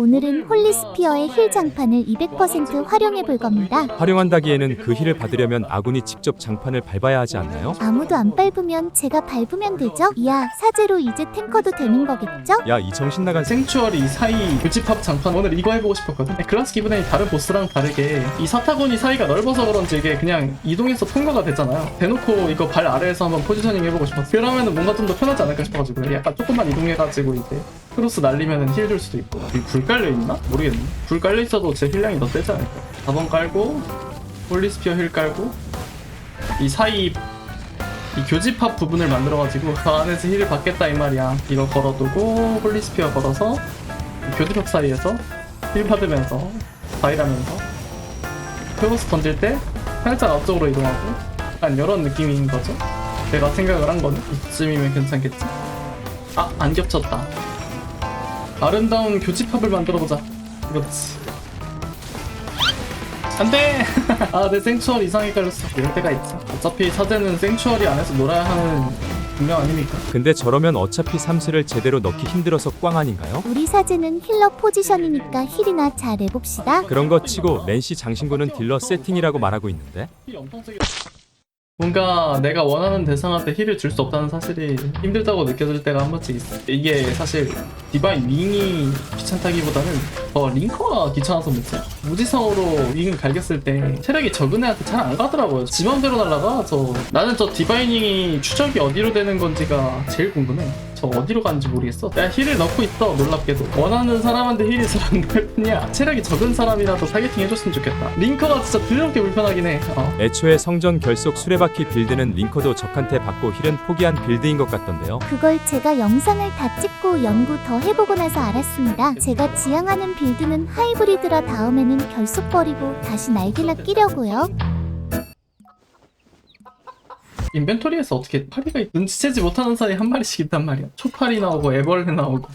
오늘은 홀리스피어의 힐 장판을 200% 활용해 볼 겁니다. 활용한다기에는 그 힐을 받으려면 아군이 직접 장판을 밟아야 하지 않나요? 아무도 안 밟으면 제가 밟으면 되죠? 이야, 사제로 이제 탱커도 되는 거겠죠? 야 이 정신 나간 새 생추얼이 사이 교집합 장판 오늘 이거 해보고 싶었거든 클라스 기분이 다른 보스랑 다르게 이 사타구니 사이가 넓어서 그런지 이게 그냥 이동해서 통과가 되잖아요 대놓고 이거 발 아래에서 한번 포지셔닝 해보고 싶었어 그러면은 뭔가 좀 더 편하지 않을까 싶어가지고 약간 조금만 이동해가지고 이제 크로스 날리면은 힐 줄 수도 있고 불 깔려 있나? 모르겠네. 불 깔려 있어도 제 힐량이 더 세지 않을까? 4번 깔고 홀리스피어 힐 깔고 이 사이 이 교집합 부분을 만들어가지고 그 안에서 힐을 받겠다 이 말이야. 이거 걸어두고 홀리스피어 걸어서 이 교집합 사이에서 힐 받으면서 바이라면서 크로스 던질 때 살짝 앞쪽으로 이동하고 약간 이런 느낌인 거죠? 제가 생각을 한 거는? 이쯤이면 괜찮겠지? 아 안 겹쳤다 아름다운 교집합을 만들어보자. 그렇지. 안돼! 아내 생추얼 이상하게 깔렸어. 이럴 때가 있지. 어차피 사제는 생추얼이 안에서 놀아야 하는 분명 아닙니까? 근데 저러면 어차피 삼스를 제대로 넣기 힘들어서 꽝 아닌가요? 우리 사제는 힐러 포지션이니까 힐이나 잘 해봅시다. 그런 거 치고 렌시 장신구는 딜러 세팅이라고 말하고 있는데? 힐이 엄청 세게 뭔가 내가 원하는 대상한테 힐을 줄 수 없다는 사실이 힘들다고 느껴질 때가 한 번씩 있어 이게 사실 디바인 윙이 귀찮다기보다는 더 링커가 귀찮아서 문제야 무지성으로 윙을 갈겼을 때 체력이 적은 애한테 잘 안 가더라고요. 지 맘대로 날라가 저 나는 저 디바이닝이 추적이 어디로 되는 건지가 제일 궁금해 저 어디로 가는지 모르겠어 내가 힐을 넣고 있어 놀랍게도 원하는 사람한테 힐이 잘안갈 뿐이야 체력이 적은 사람이라도 타겟팅 해줬으면 좋겠다 링커가 진짜 더럽게 불편하긴 해 어. 애초에 성전 결속 수레바퀴 빌드는 링커도 적한테 받고 힐은 포기한 빌드인 것 같던데요. 그걸 제가 영상을 다 찍고 연구 더 해보고 나서 알았습니다. 제가 지향하는 빌드는 하이브리드라 다음에는 결속 버리고 다시 날개나 끼려고요. 인벤토리에서 어떻게 파리가 있- 눈치채지 못하는 사이에 한 마리씩 있단 말이야. 초파리 나오고 애벌레 나오고